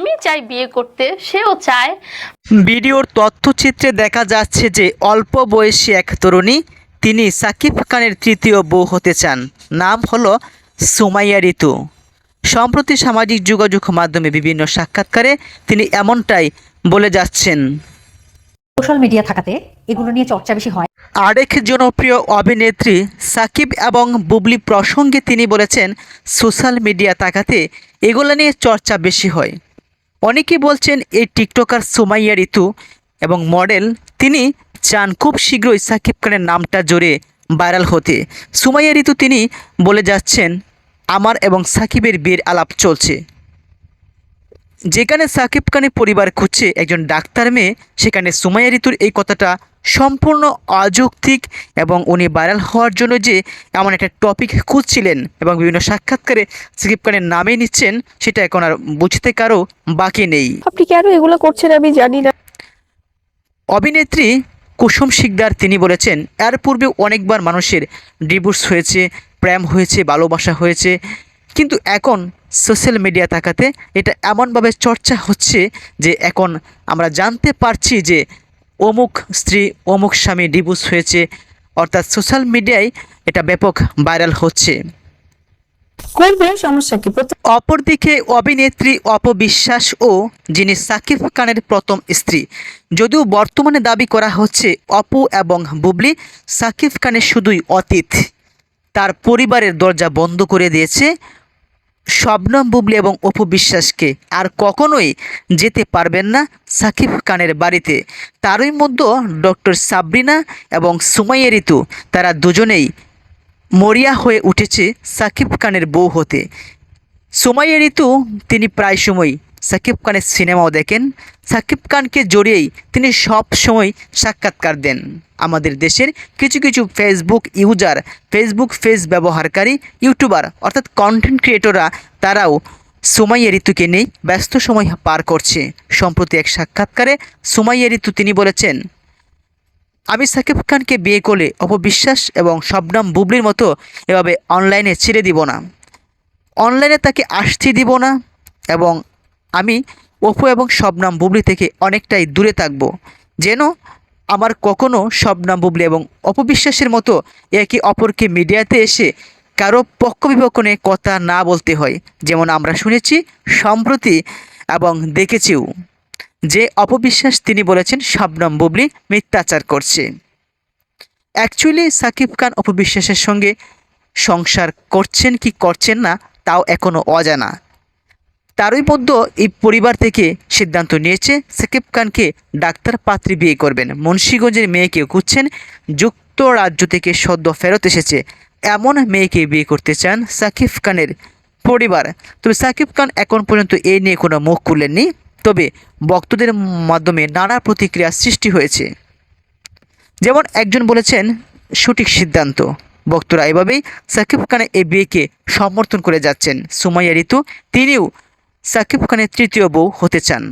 আমি চাই বিয়ে করতে সেও চায়। ভিডিওর তথ্যচিত্রে দেখা যাচ্ছে যে অল্প বয়সী এক তরুণী তিনি সাকিব খানের তৃতীয় বউ হতে চান। নাম হলো সুমাইয়া ঋতু সম্প্রতি সামাজিক যোগাযোগ মাধ্যমে বিভিন্ন সাক্ষাৎকারে তিনি এমনটাই বলে যাচ্ছেন। সোশ্যাল মিডিয়া থাকাতে এগুলো নিয়ে চর্চা বেশি হয়। আরেক জনপ্রিয় অভিনেত্রী সাকিব এবং বুবলি প্রসঙ্গে তিনি বলেছেন সোশ্যাল মিডিয়া তাকাতে এগুলো নিয়ে চর্চা বেশি হয়। অনেকে বলছেন এই টিকটকার সুমাইয়া ঋতু এবং মডেল, তিনি চান খুব শীঘ্রই সাকিব খানের নামটা জোরে ভাইরাল হতে। সুমাইয়া ঋতু তিনি বলে যাচ্ছেন, আমার এবং সাকিবের বিয়ের আলাপ চলছে। যেখানে সাকিব খানের পরিবার খুঁজছে একজন ডাক্তার মেয়ে, সেখানে সুমাইয়া ঋতুর এই কথাটা সম্পূর্ণ অযৌক্তিক এবং উনি ভাইরাল হওয়ার জন্য যে এমন একটা টপিক খুঁজছিলেন এবং বিভিন্ন সাক্ষাৎকারে সাকিব খানের নামে নিচ্ছেন সেটা এখন আর বুঝতে কারও বাকি নেই। আপনি কেন এগুলো করছেন আমি জানি না। অভিনেত্রী কুসুম শিকদার তিনি বলেছেন এর পূর্বে অনেকবার মানুষের ডিভোর্স হয়েছে প্রেম হয়েছে ভালোবাসা হয়েছে কিন্তু এখন সোশ্যাল মিডিয়া থাকাতে এটা এমনভাবে চর্চা হচ্ছে যে এখন আমরা জানতে পারছি যে অমুক স্ত্রী অমুক স্বামী ডিভোর্স হয়েছে। অর্থাৎ সোশ্যাল মিডিয়ায় এটা ব্যাপক ভাইরাল হচ্ছে। সমস্যা কি? অপরদিকে অভিনেত্রী অপবিশ্বাস ও যিনি সাকিব খানের প্রথম স্ত্রী। যদিও বর্তমানে দাবি করা হচ্ছে অপু এবং বুবলি সাকিব খানের শুধুই অতীত। তার পরিবারের দরজা বন্ধ করে দিয়েছে। শবনম বুবলি এবং অপু বিশ্বাসকে আর কখনোই যেতে পারবেন না সাকিব খানের বাড়িতে। তারই মধ্যে ডক্টর সাবরিনা এবং সুমাইয়া ঋতু তারা দুজনেই মরিয়া হয়ে উঠেছে সাকিব খানের বউ হতে। সুমাইয়া ঋতু তিনি প্রায় সময় সাকিব খানের সিনেমাও দেখেন। সাকিব খানকে জড়িয়েই তিনি সব সময় সাক্ষাৎকার দেন। আমাদের দেশের কিছু কিছু ফেসবুক ইউজার ফেসবুক ফেস ব্যবহারকারী ইউটিউবার অর্থাৎ কন্টেন্ট ক্রিয়েটররা তারাও সুমাইয়া ঋতুকে নেই ব্যস্ত সময় পার করছে। সম্প্রতি এক সাক্ষাৎকারে সুমাইয়া ঋতু তিনি বলেছেন, আমি সাকিব খানকে বিয়ে করলে অপবিশ্বাস এবং শবনম বুবলির মতো এভাবে অনলাইনে ছেড়ে দিব না। অনলাইনে তাকে আসতে দিব না এবং আমি অপু এবং শবনাম বুবলি থেকে অনেকটাই দূরে থাকব। যেন আমার কখনো শবনাম বুবলি এবং অপবিশ্বাসের মতো একে অপরকে মিডিয়াতে এসে কারও পক্ষ বিপক্ষণে কথা না বলতে হয়, যেমন আমরা শুনেছি, সম্প্রতি এবং দেখেছিও। যে অপবিশ্বাস তিনি বলেছেন, শবনম বুবলি মিথ্যাচার করছে। অ্যাকচুয়ালি সাকিব খান অপবিশ্বাসের সঙ্গে সংসার করছেন কি করছেন না, তাও এখনও অজানা। তারই মধ্যে এই পরিবার থেকে সিদ্ধান্ত নিয়েছে সাকিব খানকে ডাক্তার পাত্রী বিয়ে করবেন। মুন্সীগঞ্জের মেয়েকে খুঁজছেন, যুক্তরাজ্য থেকে সদ্য ফেরত এসেছে। এমন মেয়েকে বিয়ে করতে চান সাকিব খানের পরিবার। তবে সাকিব খান এখন পর্যন্ত এ নিয়ে কোনো মুখ খুলেননি। তবে ভক্তদের মাধ্যমে নানা প্রতিক্রিয়া সৃষ্টি হয়েছে। যেমন একজন বলেছেন, সঠিক সিদ্ধান্ত। ভক্তরা এভাবেই সাকিব খানের এই বিয়েকে সমর্থন করে যাচ্ছেন। সুমাইয়া ঋতু তিনিও সাকিব খানের তৃতীয় বউ হতে চান।